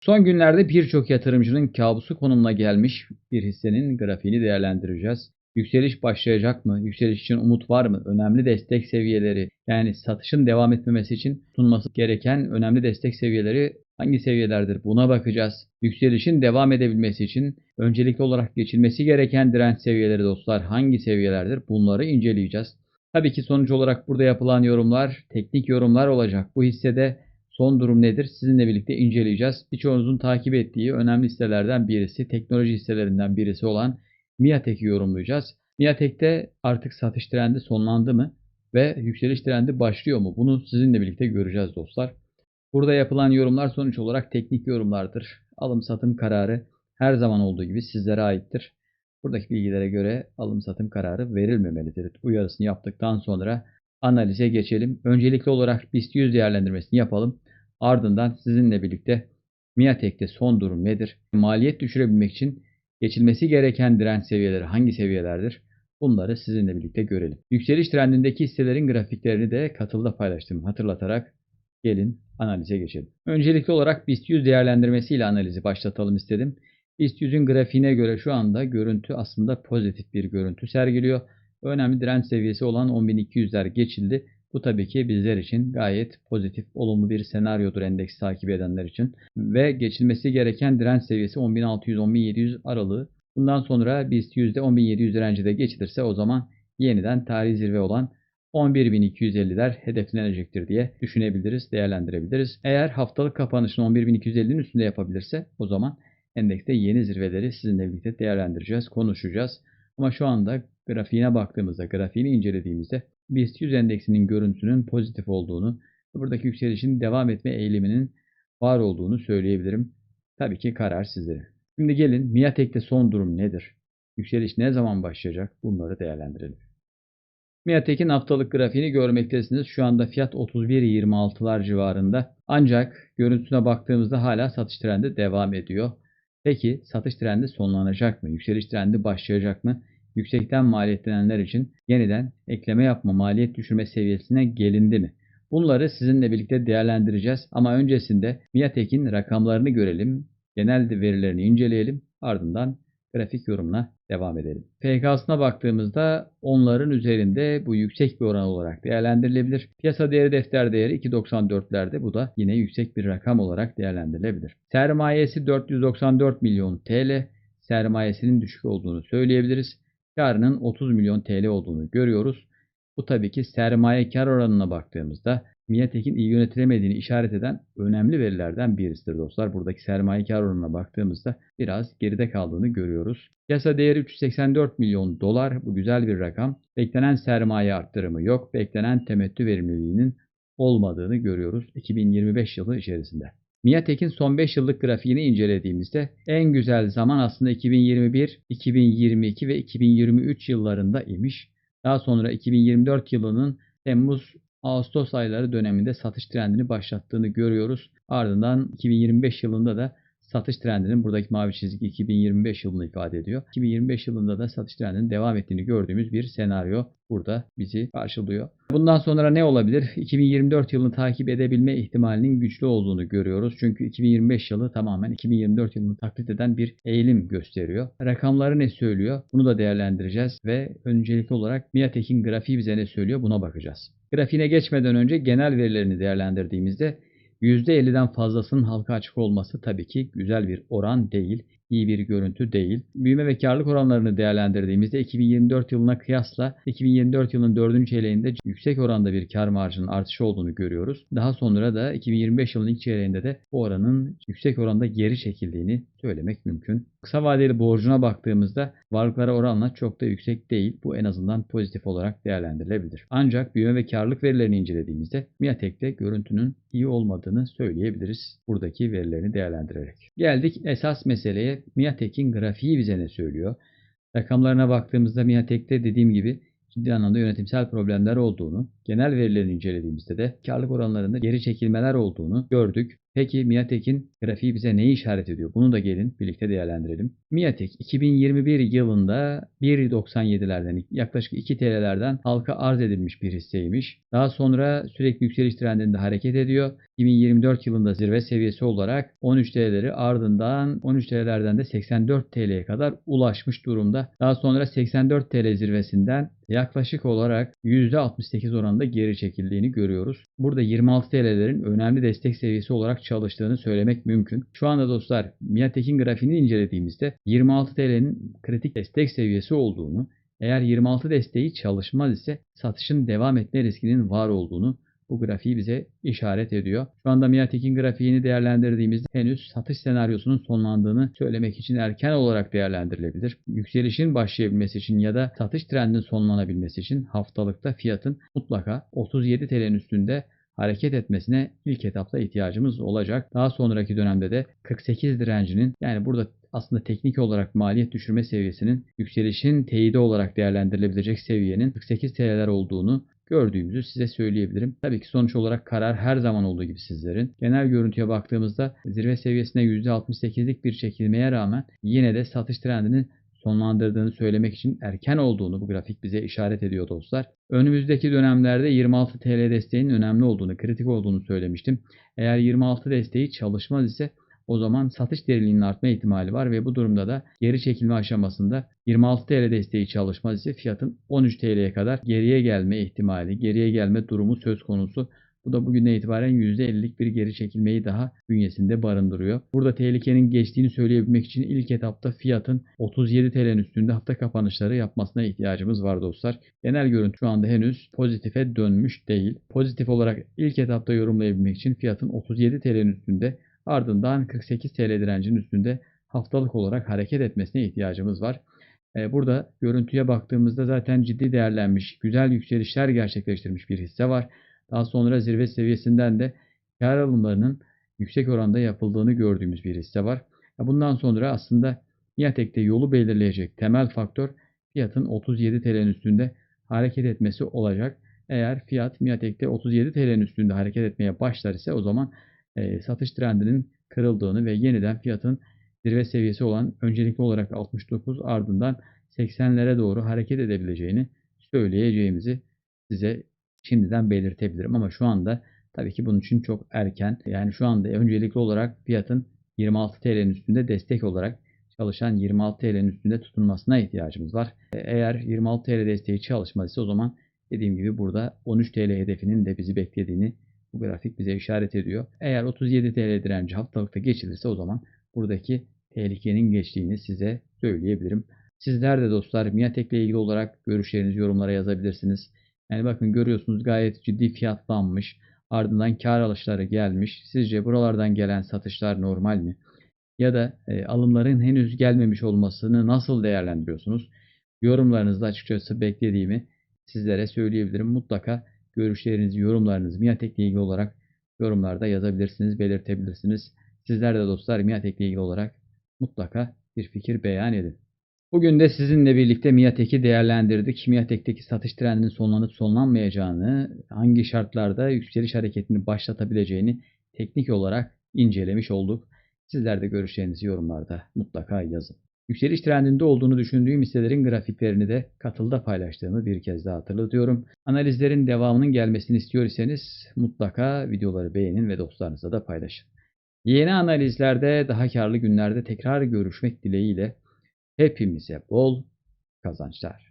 Son günlerde birçok yatırımcının kabusu konumuna gelmiş bir hissenin grafiğini değerlendireceğiz. Yükseliş başlayacak mı? Yükseliş için umut var mı? Önemli destek seviyeleri yani satışın devam etmemesi için sunması gereken önemli destek seviyeleri hangi seviyelerdir? Buna bakacağız. Yükselişin devam edebilmesi için öncelikli olarak geçilmesi gereken direnç seviyeleri dostlar hangi seviyelerdir? Bunları inceleyeceğiz. Tabii ki sonuç olarak burada yapılan yorumlar teknik yorumlar olacak. Bu hissede son durum nedir? Sizinle birlikte inceleyeceğiz. Birçoğunuzun takip ettiği önemli hisselerden birisi, teknoloji hisselerinden birisi olan Miatek'i yorumlayacağız. Miatek'te artık satış trendi sonlandı mı ve yükseliş trendi başlıyor mu? Bunu sizinle birlikte göreceğiz dostlar. Burada yapılan yorumlar sonuç olarak teknik yorumlardır. Alım satım kararı her zaman olduğu gibi sizlere aittir. Buradaki bilgilere göre alım satım kararı verilmemelidir. Uyarısını yaptıktan sonra analize geçelim. Öncelikli olarak BIST 100 değerlendirmesini yapalım. Ardından sizinle birlikte Miatek'te son durum nedir? Maliyet düşürebilmek için geçilmesi gereken direnç seviyeleri hangi seviyelerdir? Bunları sizinle birlikte görelim. Yükseliş trendindeki hisselerin grafiklerini de katılda paylaştım hatırlatarak gelin analize geçelim. Öncelikli olarak BIST 100 değerlendirmesiyle analizi başlatalım istedim. BIST 100'ün grafiğine göre şu anda görüntü aslında pozitif bir görüntü sergiliyor. Önemli direnç seviyesi olan 10.200'ler geçildi. Bu tabii ki bizler için gayet pozitif, olumlu bir senaryodur endeksi takip edenler için. Ve geçilmesi gereken direnç seviyesi 10.600-10.700 aralığı. Bundan sonra BIST %10.700 direnci de geçilirse o zaman yeniden tarihi zirve olan 11.250'ler hedeflenecektir diye düşünebiliriz, değerlendirebiliriz. Eğer haftalık kapanışını 11.250'nin üstünde yapabilirse o zaman endekste yeni zirveleri sizinle birlikte değerlendireceğiz, konuşacağız. Ama şu anda grafiğine baktığımızda, grafiğini incelediğimizde BIST 100 endeksinin görüntüsünün pozitif olduğunu, buradaki yükselişin devam etme eğiliminin var olduğunu söyleyebilirim. Tabii ki karar sizlere. Şimdi gelin Miatek'te son durum nedir? Yükseliş ne zaman başlayacak? Bunları değerlendirelim. Miatek'in haftalık grafiğini görmektesiniz. Şu anda fiyat 31.26'lar civarında. Ancak görüntüsüne baktığımızda hala satış trendi devam ediyor. Peki satış trendi sonlanacak mı? Yükseliş trendi başlayacak mı? Yüksekten maliyetlenenler için yeniden ekleme yapma, maliyet düşürme seviyesine gelindi mi? Bunları sizinle birlikte değerlendireceğiz ama öncesinde Miatek'in rakamlarını görelim, genel verilerini inceleyelim, ardından grafik yorumuna devam edelim. PK'sına baktığımızda onların üzerinde bu yüksek bir oran olarak değerlendirilebilir. Piyasa değeri defter değeri 2.94'lerde bu da yine yüksek bir rakam olarak değerlendirilebilir. Sermayesi 494 milyon TL. Sermayesinin düşük olduğunu söyleyebiliriz. Karının 30 milyon TL olduğunu görüyoruz. Bu tabii ki sermaye kar oranına baktığımızda Miatek'in iyi yönetilemediğini işaret eden önemli verilerden birisidir dostlar. Buradaki sermaye kar oranına baktığımızda biraz geride kaldığını görüyoruz. Piyasa değeri 384 milyon dolar. Bu güzel bir rakam. Beklenen sermaye arttırımı yok. Beklenen temettü verimliliğinin olmadığını görüyoruz 2025 yılı içerisinde. Miatek'in son 5 yıllık grafiğini incelediğimizde en güzel zaman aslında 2021, 2022 ve 2023 yıllarında imiş. Daha sonra 2024 yılının Temmuz Ağustos ayları döneminde satış trendini başlattığını görüyoruz. Ardından 2025 yılında da satış trendinin buradaki mavi çizgi 2025 yılını ifade ediyor. 2025 yılında da satış trendinin devam ettiğini gördüğümüz bir senaryo burada bizi karşılıyor. Bundan sonra ne olabilir? 2024 yılını takip edebilme ihtimalinin güçlü olduğunu görüyoruz. Çünkü 2025 yılı tamamen 2024 yılını taklit eden bir eğilim gösteriyor. Rakamları ne söylüyor? Bunu da değerlendireceğiz ve öncelikli olarak Miatek'in grafiği bize ne söylüyor? Buna bakacağız. Grafiğine geçmeden önce genel verilerini değerlendirdiğimizde %50'den fazlasının halka açık olması tabii ki güzel bir oran değil, iyi bir görüntü değil. Büyüme ve karlılık oranlarını değerlendirdiğimizde 2024 yılına kıyasla 2024 yılının 4. çeyreğinde yüksek oranda bir kar marjının artışı olduğunu görüyoruz. Daha sonra da 2025 yılının ilk çeyreğinde de bu oranın yüksek oranda geri çekildiğini söylemek mümkün. Kısa vadeli borcuna baktığımızda varlıklara oranla çok da yüksek değil. Bu en azından pozitif olarak değerlendirilebilir. Ancak büyüme ve karlılık verilerini incelediğimizde Miatek'te görüntünün iyi olmadığını söyleyebiliriz. Buradaki verilerini değerlendirerek. Geldik esas meseleye. Miatek'in grafiği bize ne söylüyor? Rakamlarına baktığımızda Miatek'te dediğim gibi ciddi anlamda yönetimsel problemler olduğunu, genel verilerini incelediğimizde de karlılık oranlarında geri çekilmeler olduğunu gördük. Peki Miatek'in grafiği bize neyi işaret ediyor? Bunu da gelin birlikte değerlendirelim. Miatek 2021 yılında 1.97'lerden yaklaşık 2 TL'lerden halka arz edilmiş bir hisseymiş. Daha sonra sürekli yükseliş trendinde hareket ediyor. 2024 yılında zirve seviyesi olarak 13 TL'leri ardından 13 TL'lerden de 84 TL'ye kadar ulaşmış durumda. Daha sonra 84 TL zirvesinden yaklaşık olarak %68 oranında geri çekildiğini görüyoruz. Burada 26 TL'lerin önemli destek seviyesi olarak çalıştığını söylemek mümkün. Şu anda dostlar Miatek'in grafiğini incelediğimizde 26 TL'nin kritik destek seviyesi olduğunu, eğer 26 desteği çalışmaz ise satışın devam etme riskinin var olduğunu bu grafiği bize işaret ediyor. Şu anda Miatek'in grafiğini değerlendirdiğimizde henüz satış senaryosunun sonlandığını söylemek için erken olarak değerlendirilebilir. Yükselişin başlayabilmesi için ya da satış trendinin sonlanabilmesi için haftalıkta fiyatın mutlaka 37 TL'nin üstünde hareket etmesine ilk etapta ihtiyacımız olacak. Daha sonraki dönemde de 48 direncinin yani burada aslında teknik olarak maliyet düşürme seviyesinin yükselişin teyidi olarak değerlendirilebilecek seviyenin 48 TL'ler olduğunu gördüğümüzü size söyleyebilirim. Tabii ki sonuç olarak karar her zaman olduğu gibi sizlerin. Genel görüntüye baktığımızda zirve seviyesine %68'lik bir çekilmeye rağmen yine de satış trendinin sonlandırdığını söylemek için erken olduğunu bu grafik bize işaret ediyor dostlar. Önümüzdeki dönemlerde 26 TL desteğinin önemli olduğunu, kritik olduğunu söylemiştim. Eğer 26 desteği çalışmaz ise o zaman satış derinliğinin artma ihtimali var ve bu durumda da geri çekilme aşamasında 26 TL desteği çalışmaz ise fiyatın 13 TL'ye kadar geriye gelme ihtimali, geriye gelme durumu söz konusu. Bu da bugünden itibaren %50'lik bir geri çekilmeyi daha bünyesinde barındırıyor. Burada tehlikenin geçtiğini söyleyebilmek için ilk etapta fiyatın 37 TL'nin üstünde hafta kapanışları yapmasına ihtiyacımız var dostlar. Genel görüntü şu anda henüz pozitife dönmüş değil. Pozitif olarak ilk etapta yorumlayabilmek için fiyatın 37 TL'nin üstünde ardından 48 TL direncinin üstünde haftalık olarak hareket etmesine ihtiyacımız var. Burada görüntüye baktığımızda zaten ciddi değerlenmiş, güzel yükselişler gerçekleştirmiş bir hisse var. Daha sonra zirve seviyesinden de kar alımlarının yüksek oranda yapıldığını gördüğümüz bir hisse var. Bundan sonra aslında Niyatek'te yolu belirleyecek temel faktör fiyatın 37 TL'nin üstünde hareket etmesi olacak. Eğer fiyat Miatek'te 37 TL'nin üstünde hareket etmeye başlar ise o zaman e, satış trendinin kırıldığını ve yeniden fiyatın zirve seviyesi olan öncelikli olarak 69 ardından 80'lere doğru hareket edebileceğini söyleyeceğimizi size şimdiden belirtebilirim. Ama şu anda tabii ki bunun için çok erken. Yani şu anda öncelikli olarak fiyatın 26 TL'nin üstünde destek olarak çalışan 26 TL'nin üstünde tutunmasına ihtiyacımız var. Eğer 26 TL desteği çalışmazsa o zaman dediğim gibi burada 13 TL hedefinin de bizi beklediğini bu grafik bize işaret ediyor. Eğer 37 TL direnci haftalıkta geçilirse o zaman buradaki tehlikenin geçtiğini size söyleyebilirim. Sizler de dostlar Miatek ile ilgili olarak görüşlerinizi yorumlara yazabilirsiniz. Yani bakın görüyorsunuz gayet ciddi fiyatlanmış. Ardından kar alışları gelmiş. Sizce buralardan gelen satışlar normal mi? Ya da e, alımların henüz gelmemiş olmasını nasıl değerlendiriyorsunuz? Yorumlarınızda açıkçası beklediğimi sizlere söyleyebilirim. Mutlaka görüşlerinizi, yorumlarınızı Miatek ile ilgili olarak yorumlarda yazabilirsiniz, belirtebilirsiniz. Sizler de dostlar Miatek ile ilgili olarak mutlaka bir fikir beyan edin. Bugün de sizinle birlikte Miatek'i değerlendirdik. Miatek'teki satış trendinin sonlanıp sonlanmayacağını, hangi şartlarda yükseliş hareketini başlatabileceğini teknik olarak incelemiş olduk. Sizler de görüşlerinizi yorumlarda mutlaka yazın. Yükseliş trendinde olduğunu düşündüğüm hisselerin grafiklerini de katılda paylaştığımı bir kez daha hatırlatıyorum. Analizlerin devamının gelmesini istiyor iseniz mutlaka videoları beğenin ve dostlarınızla da paylaşın. Yeni analizlerde daha karlı günlerde tekrar görüşmek dileğiyle hepimize bol kazançlar.